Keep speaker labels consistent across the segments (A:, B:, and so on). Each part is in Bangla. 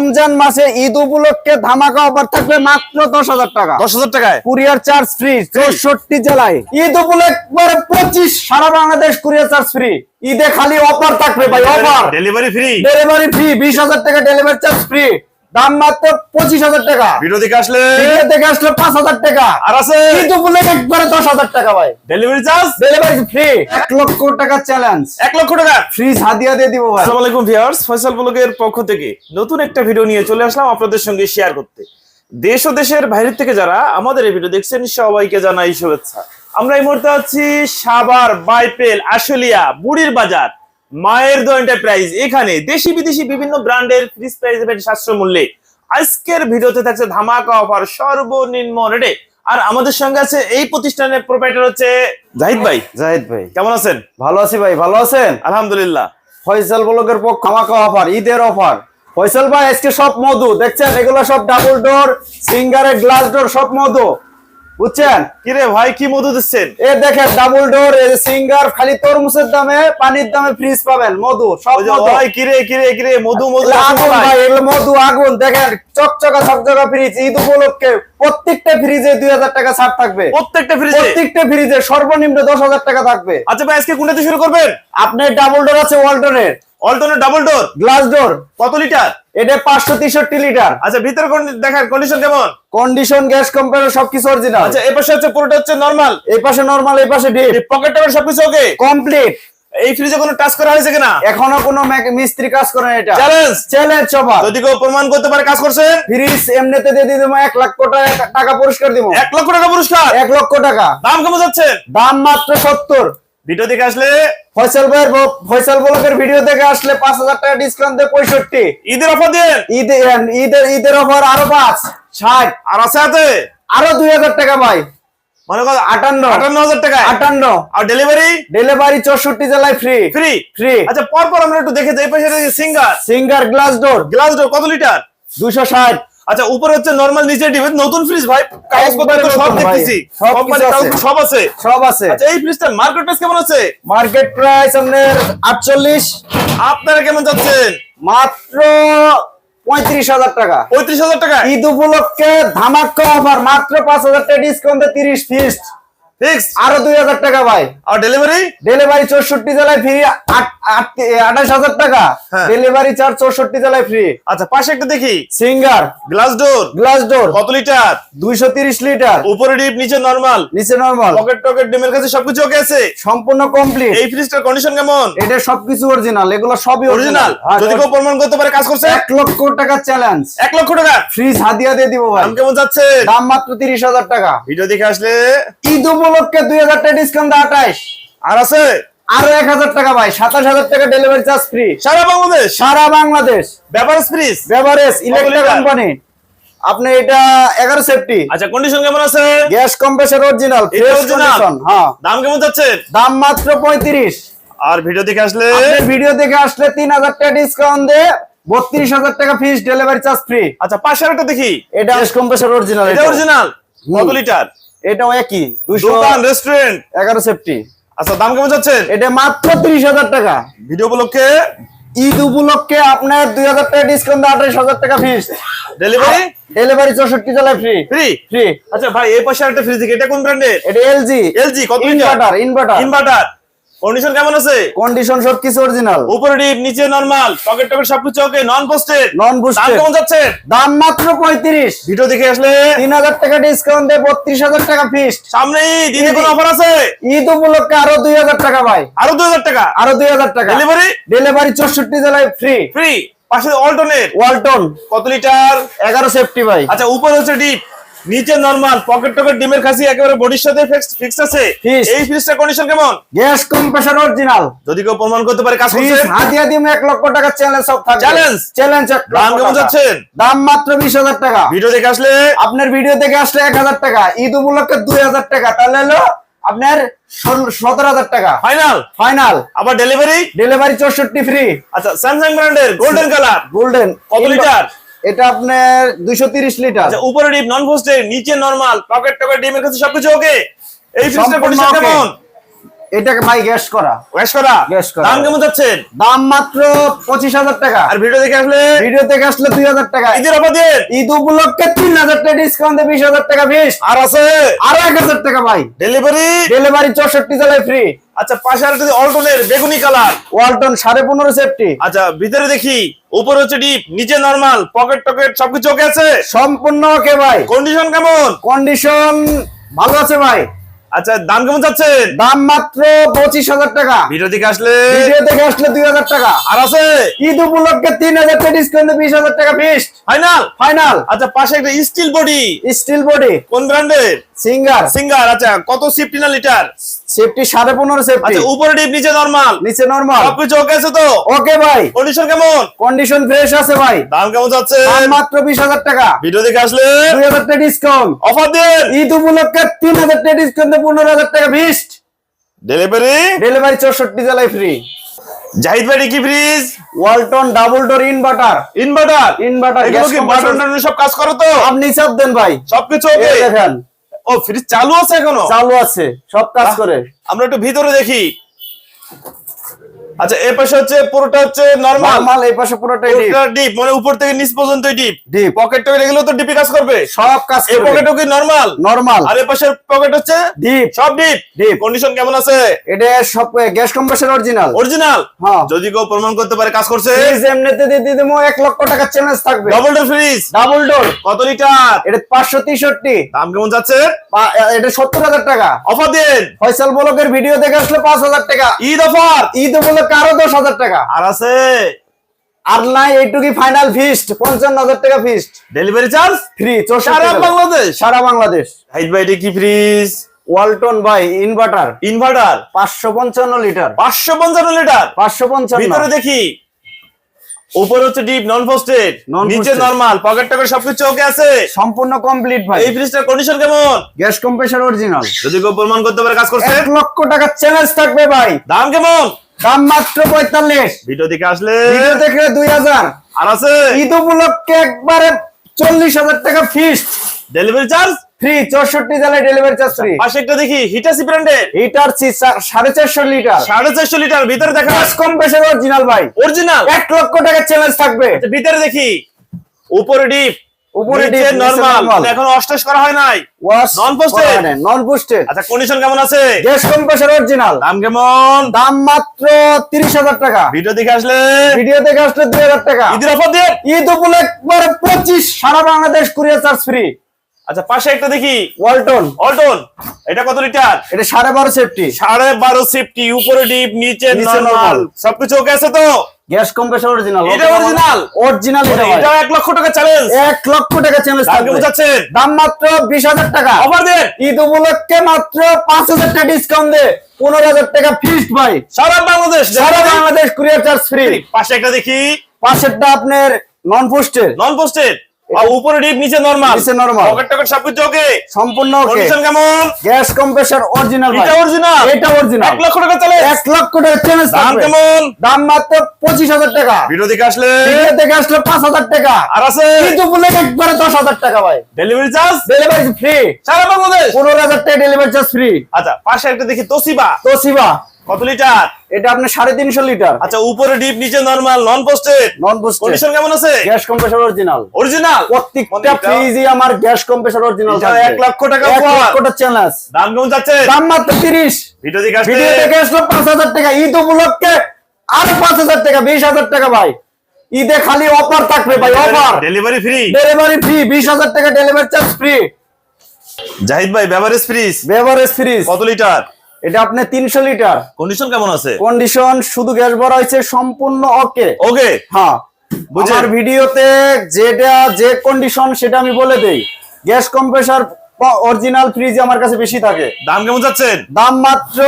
A: রমজান মাসে ঈদ উপলক্ষে ধামাকা অফার থাকবে মাত্র দশ হাজার টাকা।
B: দশ হাজার টাকায়?
A: কুরিয়ার চার্জ ফ্রি চৌষট্টি জেলায়। ঈদ উপলক্ষে পঁচিশ সারা বাংলাদেশ কুরিয়ার চার্জ ফ্রি ঈদে খালি অফার থাকবে ভাই offer
B: delivery free
A: delivery free বিশ হাজার টাকা ডেলিভারি চার্জ ফ্রি দাম মাত্র পঁচিশ হাজার টাকা।
B: ভিডিও দেখে আসলে
A: থেকে আসলে পাঁচ হাজার টাকা।
B: আর আছে
A: উপলক্ষে একবারে দশ হাজার টাকা ভাই।
B: ডেলিভারি চার্জ
A: ডেলিভারি ফ্রি এক লক্ষ টাকা চ্যালেঞ্জ
B: এক লক্ষ টাকা।
A: হাদিয়া দিয়ে দিব ভাই।
B: আসসালামু আলাইকুম ভিউয়ার্স ফয়সাল ব্লগের পক্ষ থেকে নতুন একটা ভিডিও নিয়ে চলে আসলাম আপনাদের সঙ্গে শেয়ার করতে। দেশ ও দেশের বাইরে থেকে যারা আমাদের এই ভিডিও দেখছেন সবাইকে জানাই শুভেচ্ছা। আমরা এই মুহূর্তে আছি সাভার বাইপেল আশুলিয়া বুড়ির বাজার। মায়ের দো এন্টারপ্রাইজ এখানে দেশি বিদেশি বিভিন্ন ব্র্যান্ডের ফ্রিজ প্রাইস এবং সাশ্রয় মূল্যে আজকের ভিডিওতে থাকছে ধামাকা অফার সর্বনিম্ন রেটে আর আমাদের সঙ্গে আছে এই প্রতিষ্ঠানের প্রোপাইটার হচ্ছে জাহিদ ভাই।
A: জাহিদ ভাই।
B: কেমন আছেন?
A: ভালো আছি ভাই ভালো আছেন?
B: আলহামদুলিল্লাহ।
A: ফয়সাল ব্লগের পক্ষ আমাকে অফার ঈদের অফার ফয়সাল ভাই আজকে সব মধু দেখছেন? এগুলো সব ডাবল ডোর সিঙ্গারের গ্লাস ডোর সব মধু। বুঝছেন?
B: কিরে ভাই কি মধু দিচ্ছেন?
A: এ দেখেন ডাবল ডোর সিঙ্গার খালি তরমুজের দামে পানির দামে ফ্রিজ পাবেন মধু সব
B: ওই কিরে কিরে কিরে মধু মধু
A: আগুন ভাই? এগুলো মধু আগুন। দেখেন চকচকা চকচকা ফ্রিজ ঈদ উপলক্ষে প্রত্যেকটা ফ্রিজে দুই হাজার টাকা ছাড় থাকবে।
B: প্রত্যেকটা ফ্রিজে
A: প্রত্যেকটা ফ্রিজে সর্বনিম্ন দশ হাজার টাকা থাকবে।
B: আচ্ছা ভাই আজকে কোনটাতে শুরু করবেন?
A: আপনার ডাবল ডোর আছে ওয়ালটনের
B: অল্টনের ডাবল ডোর
A: গ্লাস ডোর
B: কত লিটার
A: এটা পাঁচশো তেষট্টি লিটার
B: আচ্ছা ভিতরে দেখার কন্ডিশন কেমন?
A: কন্ডিশন গ্যাস কোম্পানির সবকিছু অরিজিনাল
B: আচ্ছা এই পাশে হচ্ছে পুরোটা হচ্ছে নরমাল
A: এই পাশে নরমাল এই পাশে ডিপ
B: পকেট টাকার সবকিছু ওকে
A: কমপ্লিট
B: এই ফ্রিজে কোনো টাচ করা হয়েছে কিনা?
A: এখনও কোনো মিস্ত্রি কাজ করে না এটা।
B: চ্যালেঞ্জ
A: চ্যালেঞ্জ সবার।
B: যদি কেউ প্রমাণ করতে পারে কাজ করছে?
A: ফ্রিজ এমনিতে দিয়ে দিব এক লাখ টাকা টাকা পুরস্কার দিব।
B: এক লক্ষ টাকা পুরস্কার?
A: এক লক্ষ টাকা।
B: দাম কেমন যাচ্ছে?
A: দাম মাত্র সত্তর।
B: ভিডিও দেখে আসলে
A: ফয়সাল ভাইয়ের ফয়সাল ব্লকের ভিডিও থেকে আসলে পাঁচ হাজার টাকা ডিসকাউন্ট দিয়ে পঁয়ষট্টি।
B: ঈদের অফার দিয়ে
A: ঈদের ঈদের ঈদের অফার আরও পাঁচ ষাট
B: আর আছে হাতে?
A: আরও দুই হাজার টাকা ভাই।
B: মনে কর
A: আটান্ন।
B: আটান্ন হাজার টাকা
A: আটান্ন।
B: আর ডেলিভারি
A: ডেলিভারি চৌষট্টি জেলায় ফ্রি
B: ফ্রি
A: ফ্রি
B: আচ্ছা পরপর আমরা একটু দেখে যাই। এই পাশে Singer
A: Singer glass door
B: glass door কত লিটার
A: দুশো ষাট।
B: আচ্ছা উপরে হচ্ছে নরমাল নিচে নতুন ফ্রিজ ভাই। কাগজপত্র সব দেখতেছি।
A: সব আছে।
B: সব আছে।
A: সব আছে।
B: আচ্ছা এই মার্কেট প্রাইস কেমন আছে?
A: মার্কেট প্রাইস আপনার আটচল্লিশ।
B: আপনারা কেমন যাচ্ছেন
A: মাত্র পঁয়ত্রিশ হাজার টাকা।
B: পঁয়ত্রিশ হাজার টাকা।
A: ঈদ উপলক্ষে ধামাক্কা অফার মাত্র পাঁচ হাজার টাকা ডিসকাউন্টে তিরিশ ফিস্ট আরও দুই হাজার টাকা ভাই।
B: আর ডেলিভারি
A: ডেলিভারি চৌষট্টি জেলায় ফ্রি আঠাশ হাজার টাকা।
B: হ্যাঁ।
A: ডেলিভারি চার্জ চৌষট্টি জেলায় ফ্রি
B: আচ্ছা পাশে একটা দেখি।
A: Singer
B: glass door
A: glass door
B: কত লিটার
A: দুইশো তিরিশ লিটার
B: উপরে ডিপ নিচে নরমাল
A: নিচে নর্মাল
B: পকেট টকেট ডিমের কাছে সবকিছু ওকে আছে?
A: সম্পূর্ণ কমপ্লিট
B: এই ফ্রিজটার কন্ডিশন কেমন?
A: এটা সবকিছু অরিজিনাল এগুলো সবই
B: অরিজিনাল
A: অরিজিনাল
B: যদি কেউ প্রমাণ করতে পারে কাজ করছে?
A: এক লক্ষ টাকা চ্যালেঞ্জ
B: এক লক্ষ টাকা?
A: ফ্রিজ হাদিয়া দিয়ে দিব ভাই।
B: দাম কেমন যাচ্ছে?
A: দাম মাত্র তিরিশ হাজার টাকা।
B: ভিডিও দেখে আসলে
A: ঈদ উপলক্ষে দুই হাজার টাকা ডিসকাউন্ট আঠাইশ
B: আর আছে?
A: আরও এক হাজার টাকা ভাই সাতাশ হাজার টাকা ডেলিভারি চার্জ ফ্রি
B: সারা বাংলাদেশ?
A: সারা বাংলাদেশ।
B: ব্যাপার ফ্রিজ
A: বেভারেজ ইলেকট্রিক কোম্পানি আপনি এটা এগারো সেফটি
B: আচ্ছা কন্ডিশন কেমন আছে?
A: গ্যাস কম্প্রেসার অরিজিনাল হ্যাঁ।
B: দাম কেমন যাচ্ছে?
A: দাম মাত্র পঁয়ত্রিশ।
B: আর ভিডিও দেখে আসলে?
A: ভিডিও দেখে আসলে তিন হাজার টাকা ডিসকাউন্ট দে বত্রিশ হাজার টাকা ফিস ডেলিভারি চার্জ ফ্রি
B: আচ্ছা পাশে একটা দেখি।
A: এটা গ্যাস কম্প্রেসার অরিজিনাল
B: এটা অরিজিনাল কত লিটার
A: এটাও একই
B: দোকান রেস্টুরেন্ট
A: এগারো সেফটি।
B: আচ্ছা দাম কেমন যাচ্ছে
A: এটা মাত্র ত্রিশ হাজার টাকা।
B: ভিডিও উপলক্ষে?
A: ঈদ উপলক্ষে আপনার দুই হাজার টাকা ডিসকাউন্ট আঠাশ হাজার টাকা ফিস
B: ডেলিভারি
A: ডেলিভারি চৌষট্টি জেলায় ফ্রি
B: ফ্রি
A: ফ্রি
B: আচ্ছা ভাই এই পাশে একটা ফ্রিজ এটা কোন ব্র্যান্ডের
A: এটা এলজি
B: এলজি কত
A: ইনভার্টার ইনভার্টার
B: ইনভার্টার কন্ডিশন কেমন আছে?
A: কন্ডিশন সব কিছু অরিজিনাল
B: উপরে ডিপ নিচে নরমাল পকেট টকেট সবকিছু ওকে নন পোস্টেড
A: নন
B: দাম কেমন যাচ্ছে?
A: দাম মাত্র পঁয়ত্রিশ।
B: ভিডিও দেখে আসলে
A: তিন হাজার টাকা ডিসকাউন্ট দিয়ে বত্রিশ হাজার টাকা ফিস্ট
B: সামনেই দিনে কোনো অফার আছে?
A: ঈদ উপলক্ষে আরও দুই হাজার টাকা ভাই।
B: আরও দুই হাজার টাকা?
A: আরও দুই হাজার টাকা।
B: ডেলিভারি
A: ডেলিভারি চৌষট্টি জেলায় ফ্রি
B: ফ্রি পাশে অল্টারনেট
A: ওয়ালটন
B: কত লিটার
A: এগারো সেফটি ভাই।
B: আচ্ছা উপরে হচ্ছে ডিপ নিচে নরমাল পকেট টকেট ডিমের খাসি একেবারে বডির সাথে ফিক্স আছে? এই ফ্রিজটার কন্ডিশন কেমন?
A: গ্যাস কম্প্রেসার অরিজিনাল
B: যদি কেউ প্রমাণ করতে পারে কাজ করছে?
A: হাতিয়া দিম এক লক্ষ টাকা চ্যালেঞ্জ সব থাকবে।
B: Challenge?
A: চ্যালেঞ্জ
B: দাম কেমন যাচ্ছেন?
A: দাম মাত্র বিশ হাজার টাকা।
B: ভিডিও দেখে আসলে
A: আপনার ভিডিও থেকে আসলে এক হাজার টাকা। ঈদ উপলক্ষে দুই হাজার টাকা। তাহলে হলো আপনার সতেরো হাজার টাকা।
B: ফাইনাল
A: ফাইনাল
B: আবার ডেলিভারি
A: ডেলিভারি চৌষট্টি ফ্রি
B: আচ্ছা স্যামসাং ব্র্যান্ডের গোল্ডেন কালার
A: গোল্ডেন
B: কত লিটার?
A: এটা আপনার দুইশো তিরিশ লিটার।
B: আচ্ছা উপরে ডিপ নন পোস্টেড নিচে নরমাল পকেট টকেট ডিমের কাছে সবকিছু ওকে এই
A: ফ্রিজটা
B: কন্ডিশন কেমন?
A: এটাকে ভাই গ্যাস করা।
B: গ্যাস করা?
A: গ্যাস করা।
B: দাম কেমন যাচ্ছেন?
A: দাম মাত্র পঁচিশ হাজার টাকা।
B: আর ভিডিও দেখে আসলে?
A: ভিডিও থেকে আসলে দুই হাজার টাকা।
B: ঈদের দিয়ে?
A: ঈদ উপলক্ষে তিন হাজার টাকা ডিসকাউন্ট দিয়ে বিশ হাজার টাকা ফিস
B: আর আছে?
A: আরও এক হাজার টাকা ভাই।
B: ডেলিভারি
A: ডেলিভারি চৌষট্টি জেলায় ফ্রি
B: আচ্ছা পাশে আর যদি অল্টনের বেগুনি কালার
A: ওয়ালটন সাড়ে পনেরো সেফটি
B: আচ্ছা ভিতরে দেখি। উপরে হচ্ছে ডিপ নিচে নরমাল পকেট টকেট সবকিছু ওকে আছে?
A: সম্পূর্ণ ওকে ভাই।
B: কন্ডিশন কেমন?
A: কন্ডিশন ভালো আছে ভাই।
B: আচ্ছা দাম কেমন যাচ্ছেন
A: দাম মাত্র পঁচিশ হাজার টাকা।
B: ভিডিও আসলে?
A: ভিডিও থেকে আসলে দুই হাজার টাকা।
B: আর আছে?
A: ঈদ উপলক্ষে তিন হাজার টাকা ডিসকাউন্ট বিশ হাজার টাকা ফিস
B: ফাইনাল
A: ফাইনাল
B: আচ্ছা পাশে একটা স্টিল বডি
A: স্টিল বডি
B: কোন ব্র্যান্ডের
A: সিঙ্গার
B: সিঙ্গার আচ্ছা কত সিফটি না লিটার
A: সেফটি সাড়ে পনেরো সেফটি
B: আচ্ছা উপরে ডিপ নিচে নরমাল
A: নিচে নরমাল
B: সবকিছু ওকে আছে তো?
A: ওকে ভাই।
B: কন্ডিশন কেমন?
A: কন্ডিশন ফ্রেশ আছে ভাই।
B: দাম কেমন যাচ্ছে?
A: মাত্র বিশ হাজার টাকা।
B: ভিডিও দেখে আসলে?
A: দুই হাজার টাকা ডিসকাউন্ট
B: অফার দেন।
A: ঈদ উপলক্ষে তিন হাজার টাকা ডিসকাউন্ট পনেরো হাজার টাকা ফিস্ট
B: ডেলিভারি
A: ডেলিভারি চৌষট্টি জেলায় ফ্রি
B: জাহিদ ভাই কি fridge
A: Walton double door inverter
B: inverter
A: inverter
B: এগুলো কি বাটন সব কাজ করো তো?
A: আপনি চাপ দেন ভাই।
B: সবকিছু ওকে
A: দেখেন।
B: ও ফ্রিজ চালু আছে এখনও?
A: চালু আছে সব কাজ করে।
B: আমরা একটু ভিতরে দেখি। আচ্ছা এই পাশে হচ্ছে পুরোটা হচ্ছে নরমাল
A: নরমাল এই পাশে পুরোটাই ডিপ
B: পুরোটা ডিপ মানে উপর থেকে নিচ পর্যন্ত ডিপ
A: ডিপ
B: পকেট টকেট এগুলো তো ডিপি কাজ করবে।
A: সব কাজ
B: এই পকেটও কি নরমাল
A: নরমাল
B: আর এই পাশের পকেট হচ্ছে
A: ডিপ
B: সব ডিপ
A: ডিপ
B: কন্ডিশন কেমন আছে?
A: এটা সব গ্যাস কম্প্রেসর অরিজিনাল
B: অরিজিনাল
A: হ্যাঁ।
B: যদি কেউ প্রমাণ করতে পারে কাজ করছে?
A: ফ্রিজ এমনিতে দিয়ে দিয়ে দেবো এক লক্ষ টাকা চ্যালেঞ্জ থাকবে।
B: Double door fridge
A: double door
B: কত লিটার
A: এটা পাঁচশো তেষট্টি।
B: দাম কেমন যাচ্ছে?
A: এটা সত্তর হাজার টাকা।
B: অফার দেন।
A: ফয়সাল ব্লকের ভিডিও দেখে আসলে পাঁচ হাজার টাকা।
B: ঈদ অফার
A: ঈদ উপলক্ষে আরও দশ হাজার টাকা।
B: আর আছে?
A: আর নাই এইটুকুই ফাইনাল ফিস্ট পঞ্চান্ন হাজার টাকা ফিস্ট
B: ডেলিভারি চার্জ
A: ফ্রি
B: সারা বাংলাদেশ?
A: সারা বাংলাদেশ।
B: হাইট ভাই কি ফ্রিজ
A: ওয়ালটন বাই ইনভার্টার
B: ইনভার্টার
A: পাঁচশো পঞ্চান্ন লিটার
B: পাঁচশো পঞ্চান্ন লিটার
A: পাঁচশো পঞ্চান্ন।
B: ভিতরে দেখি। উপরে হচ্ছে ডিপ নন
A: Non-posted।
B: নিচে নরমাল পকেট টকেট সবকিছু ওকে আছে।
A: সম্পূর্ণ কমপ্লিট ভাই।
B: এই ফ্রিজটার কন্ডিশন কেমন?
A: গ্যাস কম্প্রেসর অরিজিনাল
B: যদি কেউ প্রমাণ করতে পারে কাজ করছে
A: এক লক্ষ টাকা চ্যালেঞ্জ থাকবে ভাই।
B: দাম কেমন?
A: দাম মাত্র পঁয়তাল্লিশ।
B: ভিডিও দিকে আসলে
A: ভিডিও দেখলে দুই হাজার।
B: আর আছে
A: ঈদ উপলক্ষে একবারে চল্লিশ হাজার টাকা ফিস্ট
B: ডেলিভারি চার্জ
A: ফ্রি চৌষট্টি জেলায় ডেলিভারি চার্জ ফ্রি
B: পাশে একটা দেখি হিটাসি ব্র্যান্ডের
A: হিটার সাড়ে চারশো লিটার
B: সাড়ে চারশো লিটার ভিতরে দেখা
A: অরিজিনাল ভাই।
B: অরিজিনাল
A: এক লক্ষ টাকা চ্যালেঞ্জ থাকবে।
B: ভিতরে দেখি। উপরে ডিপ
A: উপরে
B: উপরে
A: নিচে
B: নরমাল এখন অস্টেজ করা হয় নাই?
A: নন পোস্টেড
B: আচ্ছা কন্ডিশন কেমন আছে?
A: গ্যাস কম্প্রেসর অরিজিনাল
B: দাম কেমন?
A: দাম মাত্র তিরিশ হাজার টাকা।
B: ভিডিও দেখে আসলে?
A: ভিডিও দেখে আসলে দুই হাজার টাকা।
B: ঈদের অফার দিয়ে?
A: ঈদ উপলক্ষে একবারে পঁচিশ সারা বাংলাদেশ কুরিয়ার চার্জ ফ্রি
B: আচ্ছা পাশে একটা দেখি।
A: ওয়ালটন
B: এটা কত লিটার
A: এটা সাড়ে বারো সেফটি
B: সাড়ে বারো সিফটি উপরে ডিপ নিচে
A: নিচে
B: নরমাল সবকিছু ওকে আছে তো?
A: গ্যাস কম্প্রেসর অরিজিনাল
B: এটা অরিজিনাল
A: অরিজিনাল এটা
B: এটা 1 লক্ষ টাকা চ্যালেঞ্জ
A: 1 লক্ষ টাকা চ্যালেঞ্জ
B: দাম বুঝাচ্ছেন?
A: দাম মাত্র বিশ হাজার টাকা।
B: অফার দেন।
A: ঈদ উপলক্ষে মাত্র পাঁচ হাজার টাকা ডিসকাউন্ট দে। পনেরো হাজার টাকা ফিক্সড ভাই।
B: সারা বাংলাদেশ।
A: সারা বাংলাদেশ কুরিয়ার চার্জ ফ্রি
B: পাশে একটা দেখি।
A: পাশেরটা আপনার নন পোস্টেড
B: নন পোস্টেড আর উপরে ডিপ নিচে নরমাল
A: নিচে normal।
B: পকেট টকেট সবকিছু ওকে
A: সম্পূর্ণ ওকে
B: কন্ডিশন কেমন?
A: গ্যাস কম্প্রেসর অরিজিনাল
B: এটা অরিজিনাল
A: এটা অরিজিনাল
B: এক লক্ষ টাকা চ্যালেঞ্জ
A: এক লক্ষ টাকা চ্যালেঞ্জ
B: দাম কেমন?
A: দাম মাত্র পঁচিশ হাজার টাকা।
B: ভিডিও দেখে আসলে?
A: ভিডিও থেকে আসলে পাঁচ হাজার টাকা।
B: আর আছে?
A: ঈদ উপলক্ষে একবারে দশ হাজার টাকা ভাই।
B: ডেলিভারি চার্জ
A: ডেলিভারি ফ্রি
B: সারা বাংলাদেশ?
A: পনেরো হাজার টাকা ডেলিভারি চার্জ ফ্রি
B: আচ্ছা পাশে একটা দেখি তোসিবা।
A: তোশিবা
B: কত লিটার?
A: এটা আপনার সাড়ে তিনশো লিটার।
B: আচ্ছা উপরে ডিপ নিচে normal non frosted
A: non frosted
B: condition কেমন আছে?
A: গ্যাস কম্প্রেসর অরিজিনাল
B: অরিজিনাল
A: প্রত্যেকটা ফ্রিজই আমার গ্যাস কম্প্রেসর অরিজিনাল
B: এটা এক লক্ষ টাকা
A: এক
B: উপহার।
A: লক্ষটা চ্যালেঞ্জ
B: দাম কেমন যাচ্ছে?
A: দাম মাত্র তিরিশ।
B: ভিডিও দেখে আসলে
A: ভিডিও আসলো পাঁচ হাজার টাকা। ঈদ উপলক্ষে আরও পাঁচ হাজার টাকা বিশ হাজার টাকা ভাই। ঈদে খালি অফার থাকবে ভাই offer
B: delivery free
A: delivery free বিশ হাজার টাকা ডেলিভারি চার্জ ফ্রি
B: জাহিদ ভাই বেভারেজ ফ্রিজ
A: বেভারেজ ফ্রিজ
B: কত লিটার?
A: এটা আপনি তিনশো লিটার।
B: কন্ডিশন কেমন আছে?
A: কন্ডিশন শুধু গ্যাস ভরা হয়েছে সম্পূর্ণ ওকে।
B: ওকে?
A: হ্যাঁ।
B: বুঝেন?
A: আমার ভিডিওতে যেটা যে কন্ডিশন সেটা আমি বলে দেই। গ্যাস কম্প্রেসার অরিজিনাল ফ্রিজ আমার কাছে বেশি থাকে।
B: দাম কেমন যাচ্ছেন?
A: দাম মাত্র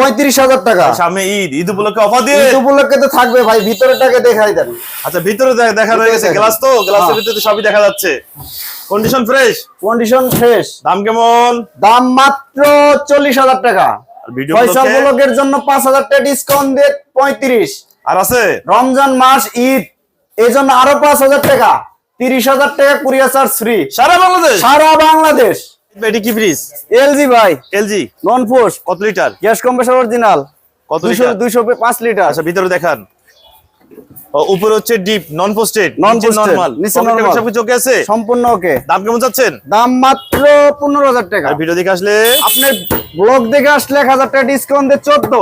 A: পঁয়ত্রিশ হাজার টাকা।
B: সামনে ঈদ ঈদ উপলক্ষে অফার দিয়ে
A: ঈদ উপলক্ষে তো থাকবে ভাই ভিতরেটাকে দেখাই দেন।
B: আচ্ছা ভিতরে দেখা রয়ে গেছে গ্লাস তো গ্লাসের। ভিতরে সবই দেখা যাচ্ছে। কন্ডিশন ফ্রেশ
A: কন্ডিশন ফ্রেশ
B: দাম কেমন?
A: দাম মাত্র চল্লিশ হাজার টাকা।
B: আর ভিডিও
A: পয়সা
B: উপলক্ষে-
A: জন্য পাঁচ হাজার টাকা ডিসকাউন্ট দিয়ে পঁয়ত্রিশ।
B: আর আছে?
A: রমজান মাস ঈদ এই জন্য আরও পাঁচ হাজার টাকা। তিরিশ হাজার টাকা কুরিয়ার চার্জ ফ্রি
B: সারা বাংলাদেশ?
A: সারা বাংলাদেশ।
B: এটি কি ফ্রিজ
A: এলজি ভাই।
B: এলজি
A: নন পোস্ট
B: কত লিটার
A: গ্যাস কম্প্রেসার অরিজিনাল
B: কত লিটার
A: দুইশো পাঁচ লিটার
B: আচ্ছা ভিতরে দেখান। উপরে হচ্ছে deep non posted
A: Non-posted,
B: normal
A: নিচে
B: নিচে
A: normal।
B: সবকিছু ওকে আছে?
A: সম্পূর্ণ ওকে
B: দাম কেমন
A: দাম মাত্র পনেরো হাজার টাকা।
B: আর ভিডিও দেখে আসলে
A: আপনার ব্লগ দেখে আসলে এক হাজার টাকা ডিসকাউন্ট দিয়ে চোদ্দ।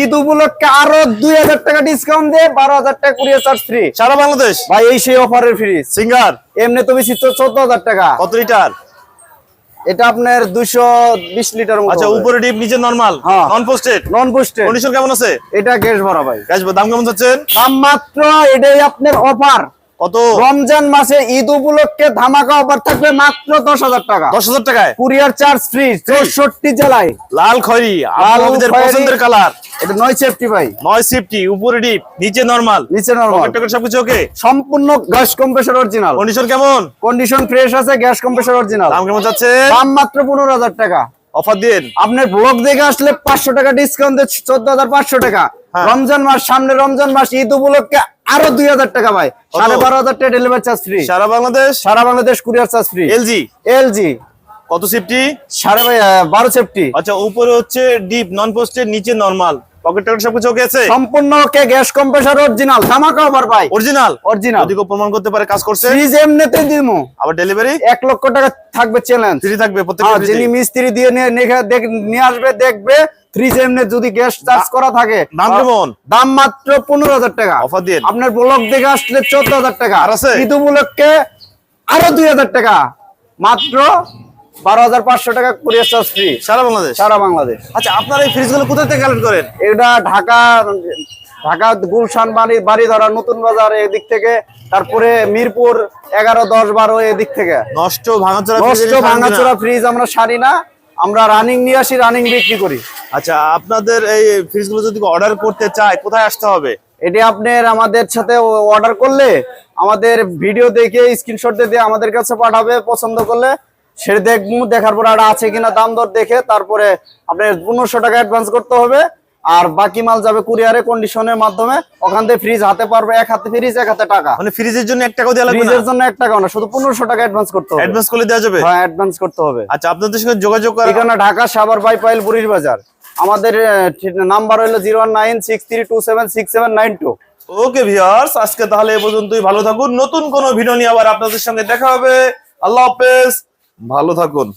A: ঈদ উপলক্ষে আরও দুই হাজার টাকা ডিসকাউন্ট দিয়ে বারো হাজার টাকা কুরিয়ার চার্জ ফ্রি
B: সারা বাংলাদেশ?
A: ভাই এই সেই অফারের ফ্রিজ
B: সিঙ্গার
A: এমনি তো বেশি চোদ্দ হাজার টাকা।
B: কত লিটার
A: এটা আপনার দুইশো বিশ লিটার
B: আচ্ছা উপরে ডিপ নিচে normal. Non frosted
A: non frosted
B: condition কেমন আছে?
A: এটা গ্যাস ভরা ভাই।
B: গ্যাস দাম কেমন যাচ্ছেন
A: দাম মাত্র এটাই আপনার অফার
B: কত?
A: রমজান মাসে ঈদ উপলক্ষে ধামাকা অফার থাকবে মাত্র দশ হাজার টাকা।
B: দশ হাজার টাকায়?
A: কুরিয়ার চার্জ ফ্রি চৌষট্টি জেলায়।
B: লাল খয়রি পছন্দের কালার
A: এটা নয় সেফটি ভাই।
B: নয় সিফটি উপরে ডিপ নিচে নরমাল
A: নিচে নরমাল
B: সবকিছু ওকে
A: সম্পূর্ণ গ্যাস কম্প্রেসার অরিজিনাল
B: কন্ডিশন কেমন?
A: কন্ডিশন ফ্রেশ আছে গ্যাস কম্প্রেসার অরিজিনাল
B: দাম কেমন যাচ্ছে?
A: দাম মাত্র পনেরো হাজার টাকা।
B: অফার দিন।
A: আপনার ব্লগ দেখে আসলে পাঁচশো টাকা ডিসকাউন্ট হাজার পাঁচশো টাকা।
B: হ্যাঁ।
A: রমজান মাস সামনে রমজান মাস ঈদ উপলক্ষে আরও দুই হাজার টাকা ভাই। সাড়ে বারো হাজার টাকা ডেলিভারি চার্জ ফ্রি
B: সারা বাংলাদেশ?
A: সারা Bangladesh courier charge free
B: LG
A: LG
B: কত সিফটি
A: সাড়ে বারো সেফটি
B: আচ্ছা উপরে হচ্ছে ডিপ নন পোস্টেড নিচে নরমাল পকেট টকেট সবকিছু ওকে আছে?
A: সম্পূর্ণ কে গ্যাস কম্প্রেসার অরিজিনাল ধামাকা অফার ভাই।
B: অরিজিনাল
A: অরিজিনাল
B: যদি প্রমাণ করতে পারে কাজ করছে?
A: ফ্রিজ এমনিতে দিমু।
B: আবার ডেলিভারি
A: এক লক্ষ টাকা থাকবে চ্যালেঞ্জ
B: ফ্রি থাকবে প্রত্যেকটা
A: যিনি মিস্ত্রি দিয়ে নিয়ে আসবে দেখবে ফ্রিজ এমনি যদি গ্যাস চার্জ করা থাকে
B: দাম কেমন?
A: দাম মাত্র পনেরো হাজার টাকা।
B: অফার দিন।
A: আপনার ব্লক দেখে আসলে চোদ্দ হাজার টাকা।
B: আর আছে?
A: ঈদ উপলক্ষে আরও দুই হাজার টাকা। মাত্র বারো হাজার পাঁচশো টাকা কুরিয়ার চার্জ ফ্রি
B: সারা বাংলাদেশ?
A: সারা বাংলাদেশ।
B: আচ্ছা আপনারা এই ফ্রিজগুলো কোথা থেকে কালেক্ট করেন
A: এটা ঢাকা ঢাকা গুলশান বাড়ি বাড়ি ধরা নতুন বাজার এদিক থেকে। তারপরে মিরপুর এগারো দশ বারো এদিক থেকে।
B: নষ্ট ভাঙাচোরা
A: নষ্ট ভাঙাচোরা ফ্রিজ আমরা সারি না। আমরা রানিং নিয়ে আসি রানিং বিক্রি করি।
B: আচ্ছা আপনাদের এই ফ্রিজগুলো যদি অর্ডার করতে চায় কোথায় আসতে হবে?
A: এটি আপনার আমাদের সাথে অর্ডার করলে আমাদের ভিডিও দেখে স্ক্রিনশট দিয়ে আমাদের কাছে পাঠাবে পছন্দ করলে। সেটা দেখব দেখার পরে আর আছে কিনা দাম দর দেখে তারপরে আপনার পনেরোশো টাকা অ্যাডভান্স করতে হবে। আর বাকি মাল যাবে কুরিয়ারে কন্ডিশনের মাধ্যমে। ওখান থেকে ফ্রিজ হাতে পারবে এক হাতে ফ্রিজ এক হাতে টাকা।
B: মানে ফ্রিজের জন্য এক টাকাও দেওয়া লাগবে
A: ফ্রিজের জন্য এক টাকা না শুধু পনেরোশো টাকা অ্যাডভান্স করতে হবে।
B: অ্যাডভান্স করে দেওয়া যাবে?
A: হ্যাঁ অ্যাডভান্স করতে হবে।
B: আচ্ছা আপনাদের সঙ্গে যোগাযোগ করা
A: ঠিকানা ঢাকা সাভার বাইপাইল বুড়ির বাজার। আমাদের নাম্বার হলো zero nine six three two seven six seven nine two.
B: Okay viewers আজকে তাহলে এ পর্যন্তই। ভালো থাকুন। নতুন কোনো ভিডিও নিয়ে আবার আপনাদের সঙ্গে দেখা হবে। আল্লাহ হাফেজ। ভালো থাকুন।